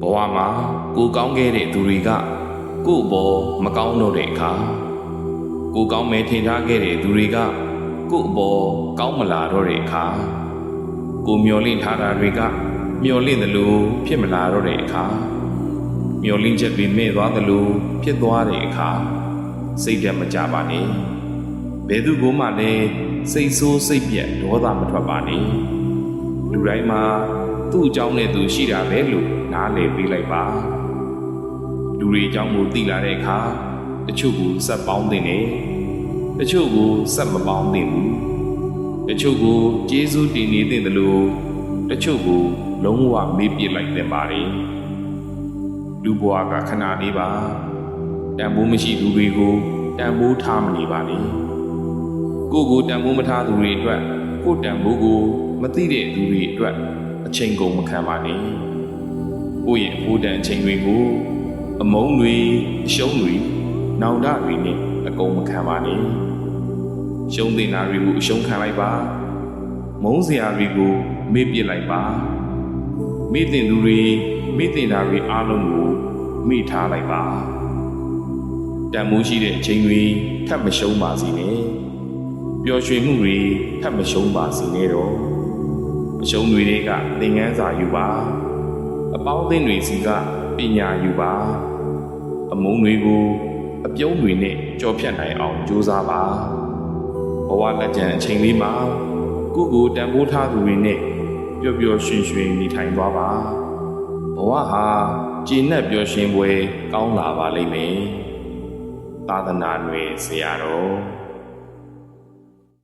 ဘဝမှာကိုကောင်းခဲ့တဲ့သူတွေကကို့ဘောမကောင်းတော့တဲ့အခါကိုကောင်းမဲထင်ထားခဲ့တဲ့သူတွေကကို့ဘောကောင်းမလာတော့တဲ့အခါကိုမျောလင့်ထားတာတွေကမျောလင့်သလိုဖြစ်မလာတော့တဲ့အခါမျောလင့်ချက်တွေမဲ့သွားသလိုဖြစ်သွားတဲ့အခါစိတ်ဓာတ်မကြပါနဲ့ဘယ်သူကမှလည်းစိတ်ဆိုးစိတ်ပြက်ဒေါသမထွက်ပါနဲ့ လူတိုင်းမှာသူ့အကြောင်းနဲ့သူရှိတာပဲလို့နားလည်ပေးလိုက်ပါလူတွေအကြောင်းကိုသိလာတဲ့အခါတချို့ကိုစက်ပေါင်းတင်တယ်တချို့ကိုစက်မပေါင်းတင်ဘူးတချို့ကိုကျေးဇူးတင်နေတင်တယ်လို့တချို့ကိုလုံးဝမေးပြစ်လိုက်တင်ပါတယ်လူဘဝကခဏလေးပါတန်ဖိုးမရှိသူတွေကိုတန်ဖိုးထားမနေပါနဲ့ကိုယ့်ကိုတန်ဖိုးမထားသူတွေအတွက် ကိုယ့်တန်ဖိုးကိုမသိတဲ့သူတွေအတွက်အချိန်ကုန်မခံပါနဲ့ကိုယ့်ရဲ့အဖို့တန်အချိန်တွေကိုအမုန်းတွေအရှုံးတွေနောင်တတွေနဲ့အကုန်မခံပါနဲ့ရှုံးတင်တာတွေကိုအရှုံးခံလိုက်ပါမုန်းစရာတွေကိုမေ့ပစ်လိုက်ပါမေ့တင်သူတွေမေ့တင်တာတွေအားလုံးကိုမေ့ထားလိုက်ပါတန်မိုးရှိတဲ့အချိန်တွေထပ်မရှုံးပါစေနဲ့ ပျော်ရွှင်မှုတွေထပ်မရှုံးပါစေနဲ့တော့အရှုံးတွေတွေကသင်ခန်းစာယူပါအပေါင်းအသင်းတွေစီကပညာယူပါအမုန်းတွေကိုအပြုံးတွေနဲ့ကြော်ဖြတ်နိုင်အောင်ကြိုးစားပါဘဝလက်ကျန်အချိန်လေးမှာကိုယ့်ကိုယ်တန်ဖိုးထားသူတွေနဲ့ပျော်ပျော်ရွှင်ရွှင်နေထိုင်သွားပါဘဝဟာကျဉ်နဲ့ပျော်ရွှင်ပွဲကောင်းလာပါလိမ့်မယ်သာသနာ့နယ်ဆရာတော်